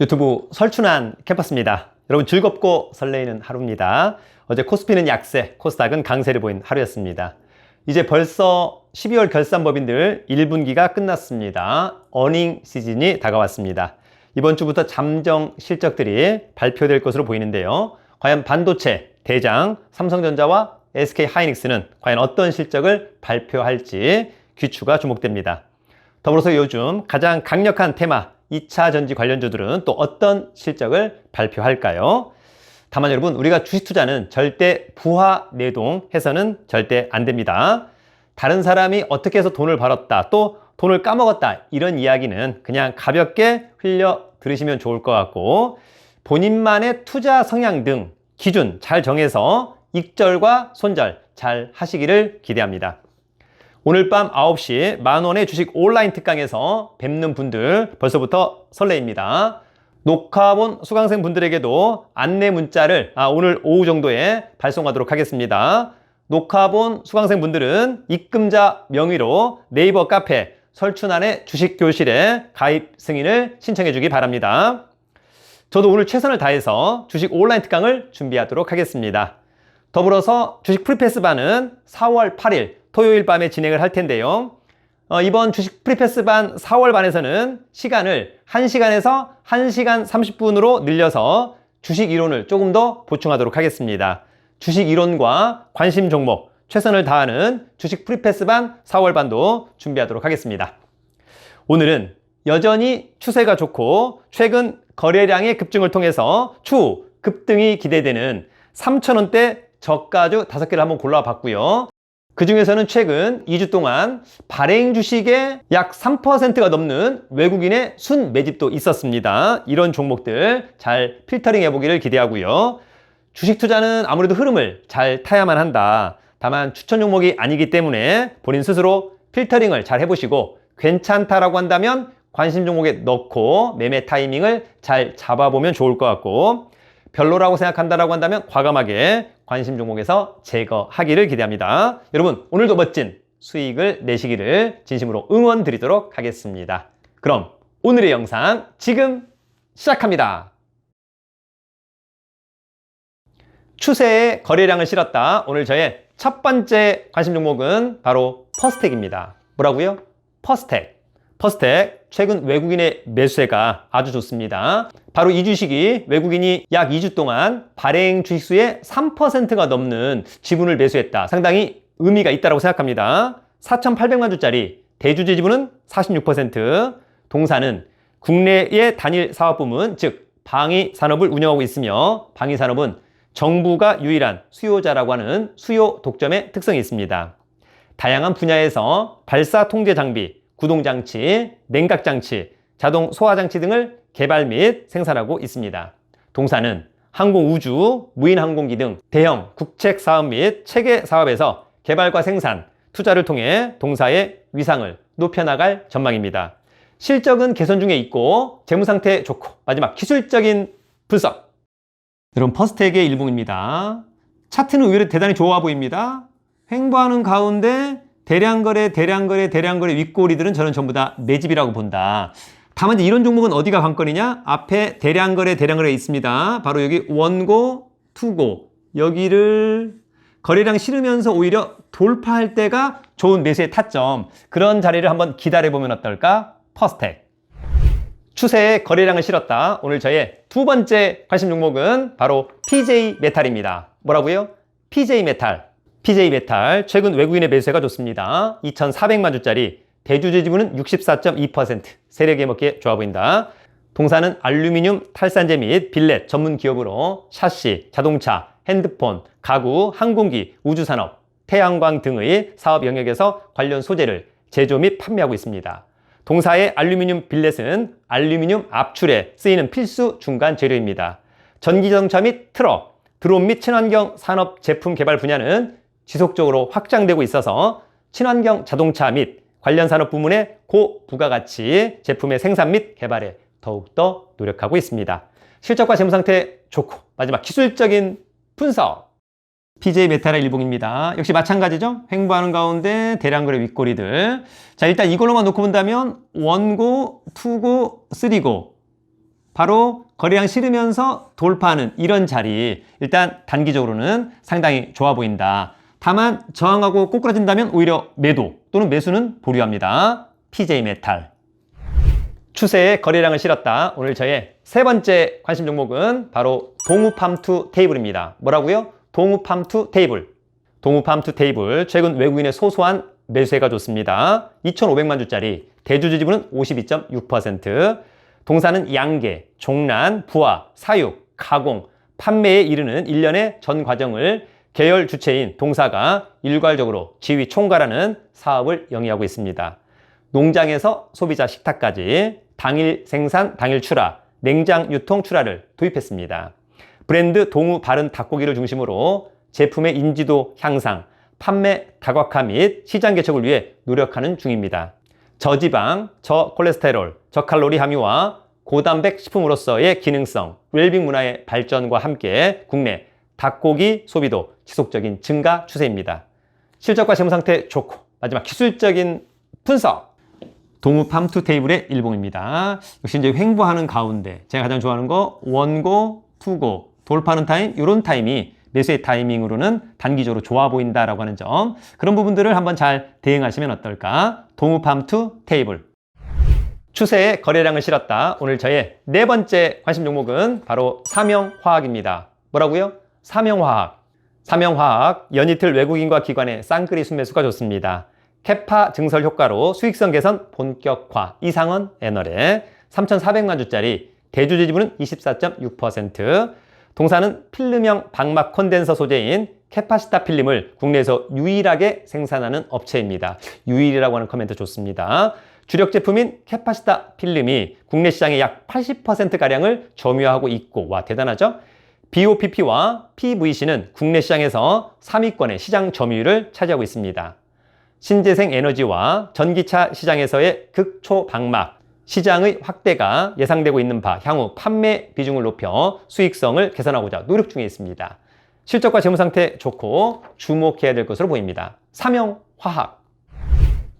유튜브 설춘한 캠퍼스입니다. 여러분 즐겁고 설레이는 하루입니다. 어제 코스피는 약세, 코스닥은 강세를 보인 하루였습니다. 이제 벌써 12월 결산법인들 1분기가 끝났습니다. 어닝 시즌이 다가왔습니다. 이번 주부터 잠정 실적들이 발표될 것으로 보이는데요. 과연 반도체, 대장, 삼성전자와 SK 하이닉스는 과연 어떤 실적을 발표할지 귀추가 주목됩니다. 더불어서 요즘 가장 강력한 테마 2차 전지 관련주들은 또 어떤 실적을 발표할까요? 다만 여러분 우리가 주식 투자는 절대 부하 내동 해서는 절대 안 됩니다. 다른 사람이 어떻게 해서 돈을 벌었다 또 돈을 까먹었다 이런 이야기는 그냥 가볍게 흘려 들으시면 좋을 것 같고 본인만의 투자 성향 등 기준 잘 정해서 익절과 손절 잘 하시기를 기대합니다. 오늘 밤 9시 만원의 주식 온라인 특강에서 뵙는 분들 벌써부터 설레입니다. 녹화본 수강생 분들에게도 안내 문자를 아, 오늘 오후 정도에 발송하도록 하겠습니다. 녹화본 수강생 분들은 입금자 명의로 네이버 카페 설춘안의 주식교실에 가입 승인을 신청해 주기 바랍니다. 저도 오늘 최선을 다해서 주식 온라인 특강을 준비하도록 하겠습니다. 더불어서 주식 프리패스 반은 4월 8일 토요일 밤에 진행을 할 텐데요. 어, 이번 주식 프리패스반 4월 반에서는 시간을 1시간에서 1시간 30분으로 늘려서 주식 이론을 조금 더 보충하도록 하겠습니다. 주식 이론과 관심 종목 최선을 다하는 주식 프리패스반 4월 반도 준비하도록 하겠습니다. 오늘은 여전히 추세가 좋고 최근 거래량의 급증을 통해서 추후 급등이 기대되는 3천원대 저가주 5개를 한번 골라와 봤고요. 그 중에서는 최근 2주 동안 발행 주식의 약 3%가 넘는 외국인의 순 매집도 있었습니다. 이런 종목들 잘 필터링 해보기를 기대하고요. 주식 투자는 아무래도 흐름을 잘 타야만 한다. 다만 추천 종목이 아니기 때문에 본인 스스로 필터링을 잘 해보시고 괜찮다라고 한다면 관심 종목에 넣고 매매 타이밍을 잘 잡아보면 좋을 것 같고 별로라고 생각한다라고 한다면 과감하게 관심 종목에서 제거하기를 기대합니다. 여러분 오늘도 멋진 수익을 내시기를 진심으로 응원 드리도록 하겠습니다. 그럼 오늘의 영상 지금 시작합니다. 추세에 거래량을 실었다. 오늘 저의 첫 번째 관심 종목은 바로 퍼스텍입니다. 뭐라고요? 퍼스텍. 퍼스텍 최근 외국인의 매수세가 아주 좋습니다. 바로 이 주식이 외국인이 약 2주 동안 발행 주식수의 3%가 넘는 지분을 매수했다. 상당히 의미가 있다고 생각합니다. 4,800만 주짜리 대주주 지분은 46%, 동사는 국내의 단일 사업 부문, 즉 방위 산업을 운영하고 있으며 방위 산업은 정부가 유일한 수요자라고 하는 수요 독점의 특성이 있습니다. 다양한 분야에서 발사 통제 장비, 구동장치, 냉각장치, 자동 소화장치 등을 개발 및 생산하고 있습니다. 동사는 항공우주, 무인항공기 등 대형 국책 사업 및 체계 사업에서 개발과 생산, 투자를 통해 동사의 위상을 높여나갈 전망입니다. 실적은 개선 중에 있고 재무 상태 좋고 마지막 기술적인 분석 여러분 퍼스텍의 일봉입니다. 차트는 의외로 대단히 좋아 보입니다. 횡보하는 가운데 대량거래, 대량거래, 대량거래 윗꼬리들은 저는 전부 다 매집이라고 본다. 다만 이런 종목은 어디가 관건이냐? 앞에 대량거래, 대량거래 있습니다. 바로 여기 원고, 투고 여기를 거래량 실으면서 오히려 돌파할 때가 좋은 매수의 타점 그런 자리를 한번 기다려보면 어떨까? 퍼스텍 추세에 거래량을 실었다. 오늘 저의 두 번째 관심 종목은 바로 PJ 메탈입니다. 뭐라고요? PJ 메탈 PJ 메탈 최근 외국인의 매수세가 좋습니다. 2,400만 주짜리 대주주 지분은 64.2% 세력에 먹기에 좋아 보인다. 동사는 알루미늄 탈산제 및 빌렛 전문 기업으로 샤시, 자동차, 핸드폰, 가구, 항공기, 우주산업, 태양광 등의 사업 영역에서 관련 소재를 제조 및 판매하고 있습니다. 동사의 알루미늄 빌렛은 알루미늄 압출에 쓰이는 필수 중간 재료입니다. 전기자동차 및 트럭, 드론 및 친환경 산업 제품 개발 분야는 지속적으로 확장되고 있어서 친환경 자동차 및 관련 산업 부문의 고부가가치 제품의 생산 및 개발에 더욱더 노력하고 있습니다. 실적과 재무 상태 좋고 마지막 기술적인 분석 PJ 메탈의 일봉입니다. 역시 마찬가지죠. 횡보하는 가운데 대량 거래 윗꼬리들. 자 일단 이걸로만 놓고 본다면 원고, 투고, 쓰리고 바로 거래량 실으면서 돌파하는 이런 자리 일단 단기적으로는 상당히 좋아 보인다. 다만 저항하고 꼬꾸라진다면 오히려 매도 또는 매수는 보류합니다. PJ 메탈. 추세에 거래량을 실었다. 오늘 저의 세 번째 관심 종목은 바로 동우팜투 테이블입니다. 뭐라고요? 동우팜투 테이블. 동우팜투 테이블 최근 외국인의 소소한 매수세가 좋습니다. 2,500만 주짜리 대주 지분은 52.6%. 동사는 양계, 종란, 부화, 사육, 가공, 판매에 이르는 일련의 전 과정을 계열 주체인 동사가 일괄적으로 지휘 총괄하는 사업을 영위하고 있습니다. 농장에서 소비자 식탁까지 당일 생산, 당일 출하, 냉장 유통 출하를 도입했습니다. 브랜드 동우 바른 닭고기를 중심으로 제품의 인지도 향상, 판매 다각화 및 시장 개척을 위해 노력하는 중입니다. 저지방, 저콜레스테롤, 저칼로리 함유와 고단백 식품으로서의 기능성, 웰빙 문화의 발전과 함께 국내 닭고기 소비도 지속적인 증가 추세입니다. 실적과 재무 상태 좋고 마지막 기술적인 분석. 동우 팜 투 테이블의 일봉입니다. 역시 이제 횡보하는 가운데 제가 가장 좋아하는 거 원고, 투고, 돌파하는 타임 이런 타임이 매수의 타이밍으로는 단기적으로 좋아 보인다라고 하는 점 그런 부분들을 한번 잘 대응하시면 어떨까? 동우 팜 투 테이블 추세에 거래량을 실었다. 오늘 저의 네 번째 관심 종목은 바로 사명화학입니다. 뭐라고요? 사명화학. 사명화학 연이틀 외국인과 기관의 쌍끌이 순매수가 좋습니다. 캐파 증설 효과로 수익성 개선 본격화 이상원 애널에 3,400만 주짜리 대주 지분은 24.6% 동사는 필름형 방막 콘덴서 소재인 캐파시타 필름을 국내에서 유일하게 생산하는 업체입니다. 유일이라고 하는 코멘트 좋습니다. 주력 제품인 캐파시타 필름이 국내 시장의 약 80%가량을 점유하고 있고, 와, 대단하죠? BOPP와 PVC는 국내 시장에서 3위권의 시장 점유율을 차지하고 있습니다. 신재생 에너지와 전기차 시장에서의 극초 방막, 시장의 확대가 예상되고 있는 바 향후 판매 비중을 높여 수익성을 개선하고자 노력 중에 있습니다. 실적과 재무 상태 좋고 주목해야 될 것으로 보입니다. 삼형화학.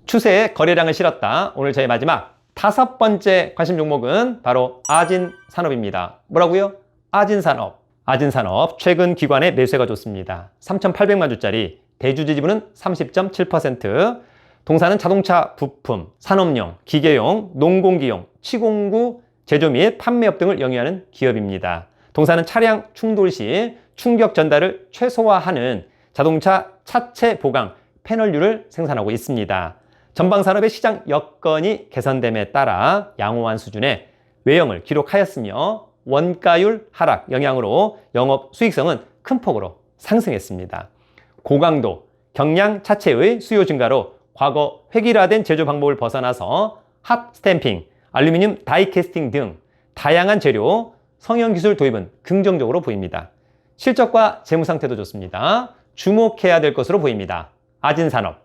추세에 거래량을 실었다. 오늘 저희 마지막 다섯 번째 관심 종목은 바로 아진산업입니다. 뭐라고요? 아진산업. 아진산업 최근 기관의 매수가 좋습니다. 3,800만 주짜리 대주주 지분은 30.7%. 동사는 자동차 부품, 산업용, 기계용, 농공기용, 치공구, 제조 및 판매업 등을 영위하는 기업입니다. 동사는 차량 충돌 시 충격 전달을 최소화하는 자동차 차체 보강 패널류를 생산하고 있습니다. 전방 산업의 시장 여건이 개선됨에 따라 양호한 수준의 외형을 기록하였으며 원가율 하락 영향으로 영업 수익성은 큰 폭으로 상승했습니다. 고강도 경량 차체의 수요 증가로 과거 획일화된 제조 방법을 벗어나서 핫 스탬핑, 알루미늄 다이캐스팅 등 다양한 재료, 성형 기술 도입은 긍정적으로 보입니다. 실적과 재무 상태도 좋습니다. 주목해야 될 것으로 보입니다. 아진산업.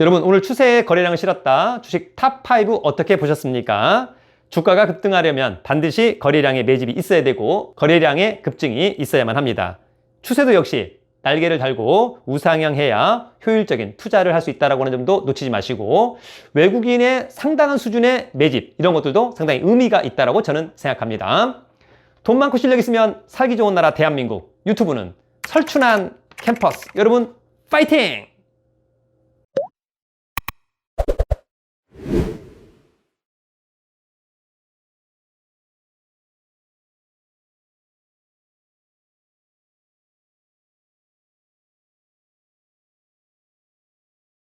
여러분 오늘 추세에 거래량을 실었다. 주식 탑5 어떻게 보셨습니까? 주가가 급등하려면 반드시 거래량의 매집이 있어야 되고 거래량의 급증이 있어야만 합니다. 추세도 역시 날개를 달고 우상향해야 효율적인 투자를 할 수 있다는 라 점도 놓치지 마시고 외국인의 상당한 수준의 매집 이런 것들도 상당히 의미가 있다고 저는 생각합니다. 돈 많고 실력 있으면 살기 좋은 나라 대한민국 유튜브는 설춘한 캠퍼스 여러분 파이팅!